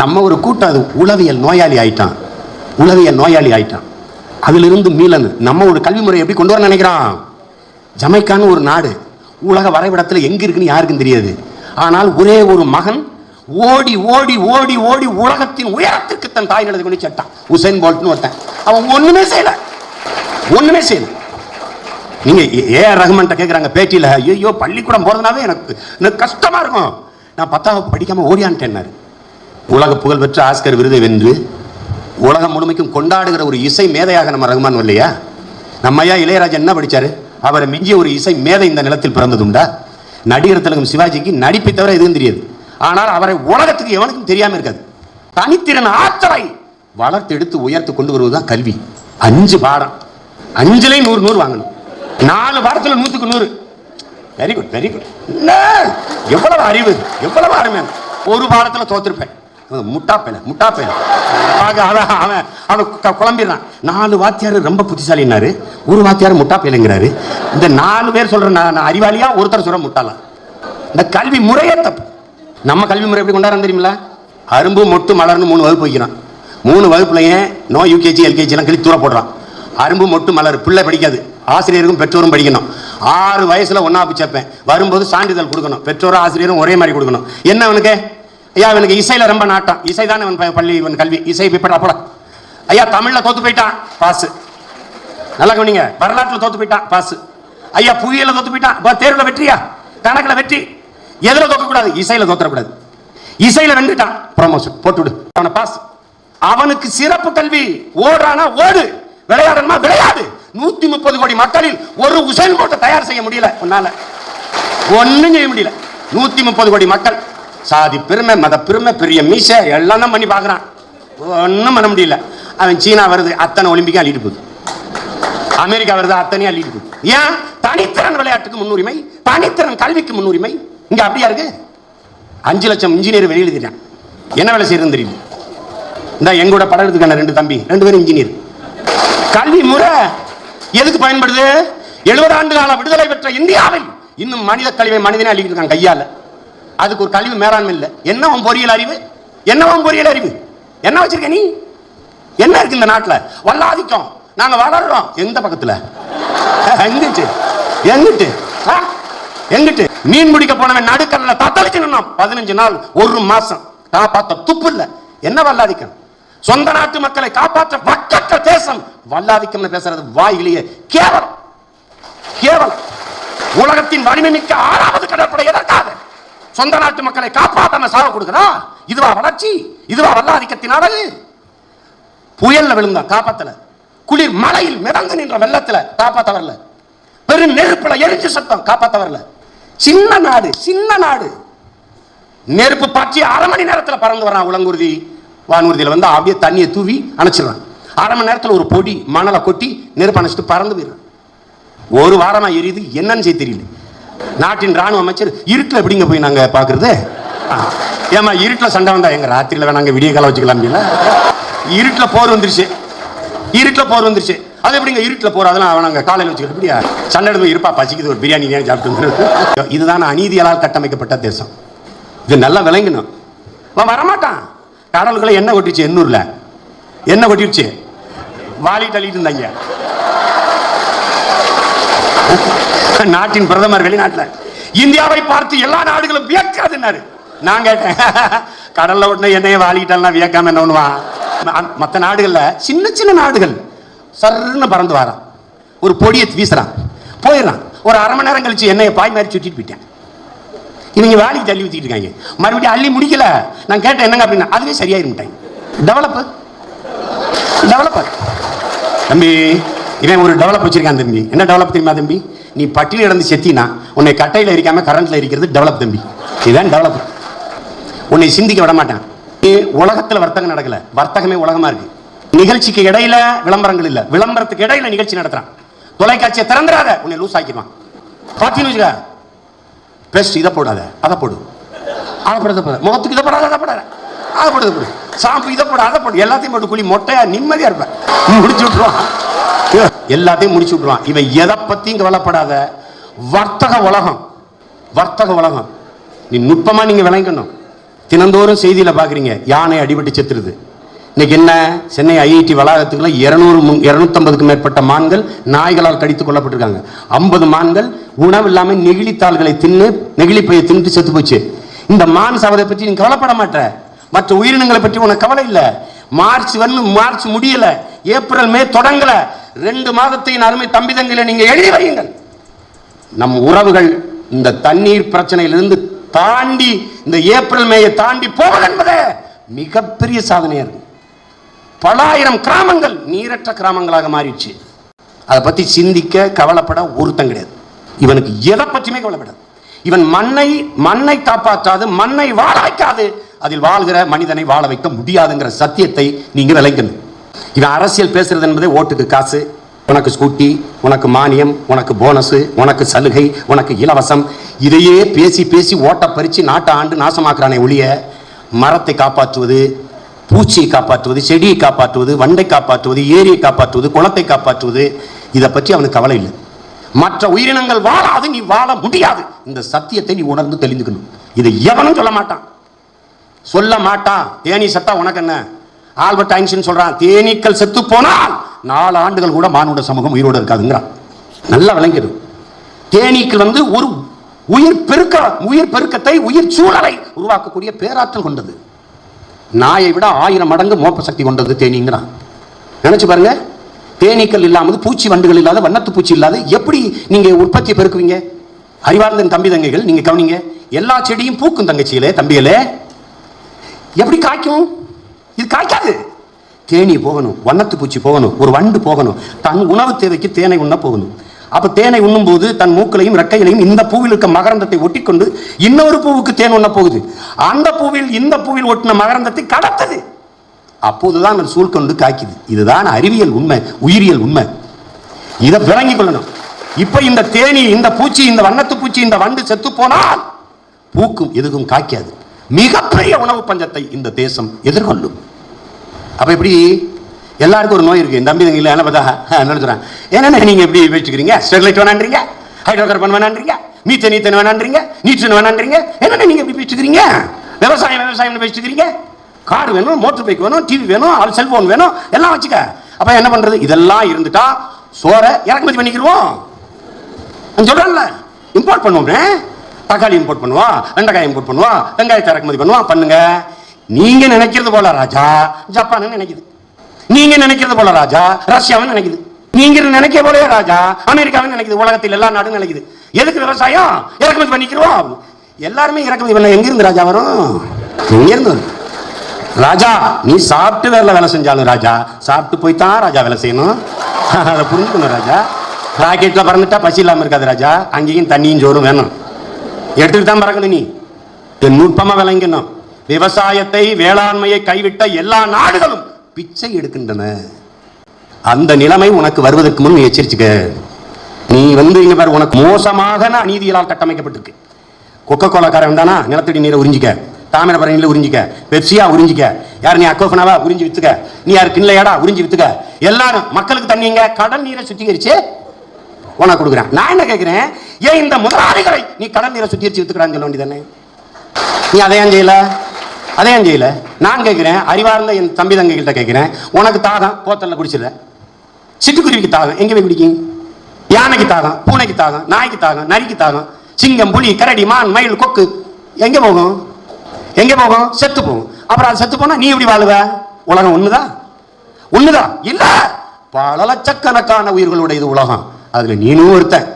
நம்ம ஒரு கூட்டம் அது உளவியல் நோயாளி ஆயிட்டான். உளவியல் நோயாளி ஆயிட்டான். அதிலிருந்து மீளனு. நம்ம ஒரு கல்வி முறை எப்படி கொண்டு வர நினைக்கிறான்? ஜமைக்கான்னு ஒரு நாடு உலக வரைபடத்தில் எங்க இருக்குன்னு யாருக்கும் தெரியாது. ஆனால் ஒரே ஒரு மகன் ஓடி ஓடி ஓடி ஓடி உலகத்தின் உயரத்திற்கு தன் தாய் நடந்து கொண்டு செட்டான் உசைன் போல்ட்னு ஒருத்தன். அவன் ஒண்ணுமே செய்யல. ஒண்ணுமே செய்யல. நீங்க ஏ ஆர் ரஹ்மான்ட்ட கேட்குறாங்க பேட்டியில ஐயோ பள்ளிக்கூடம் போறதுனாவே எனக்கு எனக்கு கஷ்டமா இருக்கும். நான் பத்தாவது படிக்காம ஓடியான்ட்டேன்னாரு. உலக புகழ்பெற்ற ஆஸ்கர் விருதை வென்று உலகம் முழுமைக்கும் கொண்டாடுகிற ஒரு இசை மேதையாக நம்ம ரகுமான் இல்லையா நம்ம ஐயா இளையராஜா என்ன படிச்சாரு? அவரை மிஞ்சிய ஒரு இசை மேதை இந்த நிலத்தில் பிறந்ததுண்டா? நடிகர் திலகம் சிவாஜிக்கு நடிப்பை தவிர எதுவும் தெரியாது. ஆனால் அவரை உலகத்துக்கு எவனுக்கும் தெரியாமல் இருக்காது. தனித்திறன் ஆற்றலை வளர்த்து எடுத்து உயர்த்து கொண்டு வருவது தான் கல்வி. அஞ்சு பாடம். அஞ்சுலேயும் நூறு நூறு வாங்கணும். நாலு பாடத்தில் நூற்றுக்கு நூறு. வெரி குட் வெரி குட் எவ்வளவு அறிவு? எவ்வளவு அருமையான ஒரு பாடத்தில் தோத்திருப்பேன். முட்டா பையன் முட்டா பையன் ஆக அவன் அவன் அவன் குழம்பிடுறான். நாலு வாத்தியார் ரொம்ப புத்திசாலின்னாரு. ஒரு வாத்தியார் முட்டா பையலுங்கிறாரு இந்த நாலு பேர் சொல்கிறேன் நான் நான் அறிவாளியா ஒருத்தர் சொல்ற முட்டாளா? இந்த கல்வி முறையே தப்பு. நம்ம கல்வி முறை எப்படி கொண்டாடுறோம் தெரியுமில அரும்பு மொட்டு மலர்னு மூணு வகுப்பு வைக்கிறான். மூணு வகுப்புலையே நோ யூகேஜி எல்கேஜிலாம் எல்லாம் கிளி தூர போடுறான். அரும்பு மொட்டு மலர் பிள்ளை படிக்காது. ஆசிரியருக்கும் பெற்றோரும் படிக்கணும். ஆறு வயசில் ஒன்றா சேர்ப்பேன் வரும்போது சான்றிதழ் கொடுக்கணும். பெற்றோரும் ஆசிரியரும் ஒரே மாதிரி கொடுக்கணும். என்ன அவனுக்கு? ஐயா இவனுக்கு இசையில ரொம்ப நாட்டம். இசை தானே இவன் பள்ளி இவன் கல்வி. இசை பிப்படா போல ஐயா தமிழ்ல தோத்து போயிட்டான். பாசு. நல்லா கவனிங்க. வரலாற்றுல தோத்து போயிட்டான் பாஸ் ஐயா புயல தோத்து போயிட்டான். தேர்வுல வெற்றியா? கணக்குல வெற்றி. எதுல தோக்கக்கூடாது? இசையில தோத்தரக்கூடாது. இசையில வெண்டுட்டான் ப்ரமோஷன் போட்டு விடு. அவனை பாஸ். அவனுக்கு சிறப்பு கல்வி. ஓடுறானா ஓடு. விளையாடணுமா? விளையாடு. நூத்தி முப்பது கோடி மக்களில் ஒரு உசைன் போட்ட தயார் செய்ய முடியல. உன்னால. ஒண்ணும் செய்ய முடியல. நூத்தி முப்பது கோடி மக்கள். சாதி பெருமை மத பெருமை பெரிய மீசை எல்லாம் தான் பண்ணி பார்க்குறான். ஒன்றும் பண்ண முடியல. அவன் சீனா வருது அத்தனை ஒலிம்பிக்கும் அள்ளிட்டு போகுது. அமெரிக்கா வருது அத்தனையும் அள்ளிட்டு போகுது. ஏன்? தனித்திறன் விளையாட்டுக்கு முன்னுரிமை தனித்திறன் கல்விக்கு முன்னுரிமை. இங்கே அப்படியா இருக்கு? அஞ்சு லட்சம் இன்ஜினியர் வெளியெழுதிட்டான் என்ன வேலை செய்யறதுன்னு தெரியுது இந்த எங்கூட படம் எடுத்துக்கான ரெண்டு தம்பி. ரெண்டு பேரும் இன்ஜினியர் கல்வி முறை எதுக்கு பயன்படுது? எழுபது ஆண்டு கால விடுதலை பெற்ற இந்தியாவில் இன்னும் மனித கழிவை மனிதனே அழிக்கிட்டு இருக்கான் கையால. அதுக்கு ஒரு கழிவு மேலாண்மை இல்லை. என்ன பொறியியல் அறிவு? என்ன பொறியியல் அறிவு? என்ன வச்சிருக்க நீ? என்ன இருக்கு இந்த நாட்டுல? வல்லாதிக்கம். நாங்க வளர்றோம். எந்த பக்கத்துல? எங்கிட்டு? எங்கிட்டு? எங்கிட்டு? மீன் பிடிக்க போனவன் நடுக்கல்ல தத்தளிச்சு நின்னோம் பதினஞ்சு நாள் ஒரு மாசம். காப்பாத்த துப்பு இல்ல. என்ன வல்லாதிக்கம்? சொந்த நாட்டு மக்களை காப்பாற்ற பக்கற்ற தேசம். வல்லாதிக்கம்னு பேசுறது வாயிலேயே கேவலம். கேவலம். உலகத்தின் வலிமை மிக்க சொந்த நாட்டு மக்களை காப்பாற்ற சாவை கொடுக்குறா இதுவா வளர்ச்சி? இதுவா வல்லாதிக்கத்தின் அழகு? புயல்ல விழுந்தா காப்பாத்தல. குளிர் மலையில் மிதந்து நின்ற வெள்ளத்துல காப்பாத்த வரல பெரும் நெருப்புல எரிஞ்சு சத்தம் காப்பாத்த வரல சின்ன நாடு சின்ன நாடு. நெருப்பு பற்றி அரை மணி நேரத்தில் பறந்து வரான் உலங்குருதி வானூர்தியில் வந்து அப்படியே தண்ணியை தூவி அணைச்சிடுறான். அரை மணி நேரத்தில் ஒரு பொடி மணலை கொட்டி நெருப்பு அணைச்சிட்டு பறந்து போயிடுறான். ஒரு வாரமாக எரியுது. என்னன்னு செய்ய தெரியல. நாட்டின் ராணுவ அமைச்சர் இருட்டில் எப்படிங்க போய் நாங்க பாக்குறது? ஏமா இருட்டில் சண்டை வந்தா எங்க ராத்திரில வேணாங்க விடிய காலம் வச்சுக்கலாம் இருட்டில் போர் வந்துருச்சு. இருட்டில் போர் வந்துருச்சு. அது எப்படிங்க இருட்டில் போர் அதெல்லாம் அவனாங்க காலையில் வச்சுக்கிட்டு இப்படியா சண்டை எடுத்து இருப்பா பசிக்குது ஒரு பிரியாணி நேரம் சாப்பிட்டு இதுதான் அநீதியால் கட்டமைக்கப்பட்ட தேசம். இது நல்லா விளங்கணும். அவன் வரமாட்டான். கடலுக்குள்ள என்ன கொட்டிச்சு எண்ணூரில். என்ன கொட்டிடுச்சு வாலி தள்ளிட்டு இருந்தாங்க. நாட்டின் பிரதமர் வெளிநாட்டில். இந்தியாவை பார்த்து எல்லா நாடுகளும் வியக்கிறதுனாரு நான் கேட்டேன் கடல்ல உடனே என்னைய வாலிக்கிட்டெல்லாம் வியக்காம என்ன பண்ணுவான்? ம- மத்த நாடுகள்ல சின்ன சின்ன நாடுகள். சர்ன்னு பறந்து வரான். ஒரு பொடியை வீசுறான். போயிடுறான். ஒரு அரை மணி நேரம் கழிச்சு என்னைய பாய் மாதிரி சுட்டிட்டு போயிட்டேன். இவங்க வேலைக்கு தள்ளி ஊத்திட்டு இருக்காங்க. மறுபடியும் அள்ளி முடிக்கல. நான் கேட்டேன் என்னங்க அப்படின்னா அதுவே சரியாயிருமிட்டாங்க டெவலப்பு டெவலப்பர் தம்பி இவன் ஒரு டெவலப் வச்சிருக்கான் தம்பி. என்ன டெவலப் தெரியுமா தம்பி? நீ பட்டியல் இடந்து செத்தினா உன்னை கட்டையில் இருக்காம கரண்ட்ல இருக்கிறது டெவலப் தம்பி. இதுதான் டெவலப் உன்னை சிந்திக்க விட மாட்டான். நீ உலகத்துல வர்த்தகம் நடக்கல. வர்த்தகமே உலகமா இருக்கு. நிகழ்ச்சிக்கு இடையில விளம்பரங்கள் இல்லை. விளம்பரத்துக்கு இடையில நிகழ்ச்சி நடத்துறான். தொலைக்காட்சியை திறந்துடாத உன்னை லூஸ் ஆக்கிடுவான். பார்த்தீங்கன்னு வச்சுக்க பெஸ்ட் இதை போடாத அதை போடு. அதை போடு போட முகத்துக்கு இதை போடாத அதை போடாத. அதை போடு போடு. சாம்பு இதை போடு அதை போடு. எல்லாத்தையும் போட்டு குழி மொட்டையா நிம்மதியா இருப்பேன் முடிச்சு விட்டுருவான். எல்லாத்தையும் முடிச்சு விட்டுருவான். இவன் எதை பத்தியும் கவலைப்படாத வர்த்தக உலகம். வர்த்தக உலகம். நீ நுட்பமா நீங்க விளங்கணும். தினந்தோறும் செய்தியில பாக்குறீங்க யானை அடிபட்டு செத்துருது. இன்னைக்கு என்ன? சென்னை ஐஐடி வளாகத்துக்குள்ள இருநூறு இரநூத்தம்பதுக்கு மேற்பட்ட மான்கள் நாய்களால் கடித்துக் கொல்லப்பட்டிருக்காங்க. ஐம்பது மான்கள் உணவு இல்லாமல் நெகிழித்தாள்களை தின்னு நெகிழிப்பையை தின்னுட்டு செத்து போச்சு. இந்த மான் சாவதை பற்றி நீ கவலைப்பட மாட்ட. மற்ற உயிரினங்களை பற்றி உனக்கு கவலை இல்லை. மார்ச் வந்து மார்ச் முடியல. ஏப்ரல் மே தொடங்கலை. ரெண்டு மாதத்தின் அருமை தம்பிதங்களை நீங்க எழுதி வையுங்கள். நம் உறவுகள் இந்த தண்ணீர் பிரச்சனையிலிருந்து தாண்டி இந்த ஏப்ரல் மேயை தாண்டி போவது என்பது மிகப்பெரிய சாதனையா இருக்கு. பல ஆயிரம் கிராமங்கள் நீரற்ற கிராமங்களாக மாறிடுச்சு. அதை பத்தி சிந்திக்க கவலைப்பட ஒருத்தம் கிடையாது. இவனுக்கு எதை பற்றியுமே கவலைப்படாது. இவன் மண்ணை மண்ணை காப்பாற்றாது மண்ணை வாழ வைக்காது. அதில் வாழ்கிற மனிதனை வாழ வைக்க முடியாதுங்கிற சத்தியத்தை நீங்க விளங்கணும் இவன் அரசியல் பேசுறது என்பதே ஓட்டுக்கு காசு உனக்கு ஸ்கூட்டி உனக்கு மானியம் உனக்கு போனஸ் உனக்கு சலுகை உனக்கு இலவசம். இதையே பேசி பேசி ஓட்டை பறித்து நாட்டை ஆண்டு நாசமாக்குறானே ஒழிய மரத்தை காப்பாற்றுவது பூச்சியை காப்பாற்றுவது செடியை காப்பாற்றுவது வண்டை காப்பாற்றுவது ஏரியை காப்பாற்றுவது குளத்தை காப்பாற்றுவது இதை பற்றி அவனுக்கு கவலை இல்லை. மற்ற உயிரினங்கள் வாழாது நீ வாழ முடியாது. இந்த சத்தியத்தை நீ உணர்ந்து தெளிந்துக்கணும். இதை எவனும் சொல்ல மாட்டான். சொல்ல மாட்டான். தேனீ சத்தா உனக்கு என்ன? ஆல்பர்ட் ஐன்ஸ்டீன் சொல்றான் தேனீக்கள் செத்து போனால் நாலு ஆண்டுகள் கூட மானுட சமூகம் உயிரோடு இருக்காதுங்கிறான். நல்லா விளங்கிடும் தேனீக்கள் வந்து ஒரு உயிர் பெருக்க உயிர் பெருக்கத்தை உயிர் சூழலை உருவாக்கக்கூடிய பேராற்றல் கொண்டது. நாயை விட ஆயிரம் மடங்கு மோப்ப சக்தி கொண்டது தேனீங்கிறான். நினைச்சு பாருங்க தேனீக்கள் இல்லாமல் பூச்சி வண்டுகள் இல்லாத வண்ணத்து பூச்சி இல்லாத எப்படி நீங்க உற்பத்தியை பெருக்குவீங்க? அறிவார்ந்த தம்பி தங்கைகள் நீங்க கவனிங்க எல்லா செடியும் பூக்கும் தங்கச்சியிலே தம்பியிலே எப்படி காய்க்கும்? இது காய்க்காது தேனி போகணும் வண்ணத்து பூச்சி போகணும் ஒரு வண்டு போகணும். தன் உணவு தேவைக்கு தேனை உண்ண போகணும். அப்போ தேனை உண்ணும்போது தன் மூக்களையும் ரெக்கைகளையும் இந்த பூவில் இருக்க மகரந்தத்தை ஒட்டிக்கொண்டு இன்னொரு பூவுக்கு தேன் உண்ண போகுது. அந்த பூவில் இந்த பூவில் ஒட்டின மகரந்தத்தை கடத்தது. அப்போதுதான் அது சூழ்கொண்டு காய்க்குது. இதுதான் அறிவியல் உண்மை உயிரியல் உண்மை. இதை விளங்கிக் கொள்ளணும். இப்போ இந்த தேனி இந்த பூச்சி இந்த வண்ணத்து பூச்சி இந்த வண்டு செத்து போனால் பூக்கும் எதுக்கும் காய்க்காது. மிகப்பெரிய உணவு பஞ்சத்தை இந்த தேசம் எதிர்கொள்ளும். அப்போ எப்படி? எல்லாருக்கும் ஒரு நோய் இருக்குது இந்த தம்பி இல்லை என்ன பார்த்தா? என்ன சொல்கிறேன் என்னென்ன நீங்கள் எப்படி வச்சுக்கிறீங்க ஸ்டெர்லைட் வேணான்றீங்க? ஹைட்ரோகார்பன் வேணான்றீங்க? மீத்தேன் நீத்தன் வேணான்றீங்க? நீச்சன் வேணான்றீங்க? என்னென்ன நீங்கள் எப்படி வச்சுக்கிறீங்க விவசாயம் விவசாயம் வச்சுக்கிறீங்க கார் வேணும் மோட்டர் பைக் வேணும் டிவி வேணும் ஆள் செல்ஃபோன் வேணும் எல்லாம் வச்சுக்க. அப்போ என்ன பண்ணுறது இதெல்லாம் இருந்துட்டா சோறை இறக்குமதி பண்ணிக்கிடுவோம் நான் சொல்றேன்ல. இம்போர்ட் பண்ணுவோம் தக்காளி இம்போர்ட் பண்ணுவோம் வெண்டைக்காய் இம்போர்ட் பண்ணுவோம் வெங்காயத்தை இறக்குமதி பண்ணுவோம் பண்ணுங்க. நீங்க நினைக்கிறது போல ராஜா ஜப்பான் நினைக்குது? நீங்க நினைக்கிறது போல ராஜா ரஷ்யாவும் நினைக்குது? நீங்க நினைக்க போலயே ராஜா அமெரிக்காவும் நினைக்குது? உலகத்தில் எல்லா நாடும் நினைக்குது. எதுக்கு விவசாயம்? இறக்குமதி பண்ணிக்கிறோம். எல்லாருமே இறக்குமதி பண்ண எங்க இருந்து ராஜா வரும்? எங்க இருந்து வரும்? ராஜா நீ சாப்பிட்டு வேலை வேலை செஞ்சாலும் ராஜா சாப்பிட்டு போய் தான் ராஜா வேலை செய்யணும். அதை புரிஞ்சுக்கணும் ராஜா. ராக்கெட்ல பறந்துட்டா பசி இல்லாம இருக்காது ராஜா. அங்கேயும் தண்ணியும் சோறும் வேணும். எடுத்துட்டு தான் பறக்கணும் நீ. நுட்பமாக நுட்பமா விளங்கணும் விவசாயத்தை வேளாண்மையை கைவிட்ட எல்லா நாடுகளும் பிச்சை எடுக்கின்றன. அந்த நிலைமை உனக்கு வருவதற்கு முன் நீ எச்சரிச்சுக்க. நீ வந்து இங்க பாரு உனக்கு மோசமாக அநீதிகளால் கட்டமைக்கப்பட்டிருக்கு. கொக்கோ கோலாக்காரன் தானா நிலத்தடி நீரை உறிஞ்சிக்க. தாமிரபரணியில உறிஞ்சிக்க. பெப்சியா உறிஞ்சிக்க. யார் நீ அக்கோஃபனாவா உறிஞ்சி வித்துக்க. நீ யார் கிண்லையாடா? உறிஞ்சி வித்துக்க. எல்லாரும் மக்களுக்கு தண்ணிங்க கடல் நீரை சுத்திகரிச்சு உனக்கு கொடுக்குறேன். நான் என்ன கேட்கிறேன் ஏன் இந்த முதலாளிகளை நீ கடல் நீரை சுத்திகரிச்சு வித்துக்கிறான்னு சொல்ல வேண்டியதானே நீ அதையான் செய்யல? அதையும் செய்யல. நான் கேட்குறேன் அறிவார்ந்த என் தம்பி தங்கிட்ட கேட்குறேன். உனக்கு தாகம் போத்தலில் குடிச்சிடல சிட்டுக்குருவிக்கு தாகம் எங்கே போய் குடிக்கும் யானைக்கு தாகம் பூனைக்கு தாகம் நாய்க்கு தாகம் நரிக்கு தாகம் சிங்கம் புலி கரடி மான் மயில் கொக்கு. எங்கே போகும்? எங்கே போகும்? செத்து போகும். அப்புறம் அது செத்து போனால் நீ எப்படி வாழுவ? உலகம் ஒன்றுதான் ஒன்றுதான் இல்லை. பல லட்சக்கணக்கான உயிர்களுடைய இது உலகம். அதில் நீனும் ஒருத்தன்.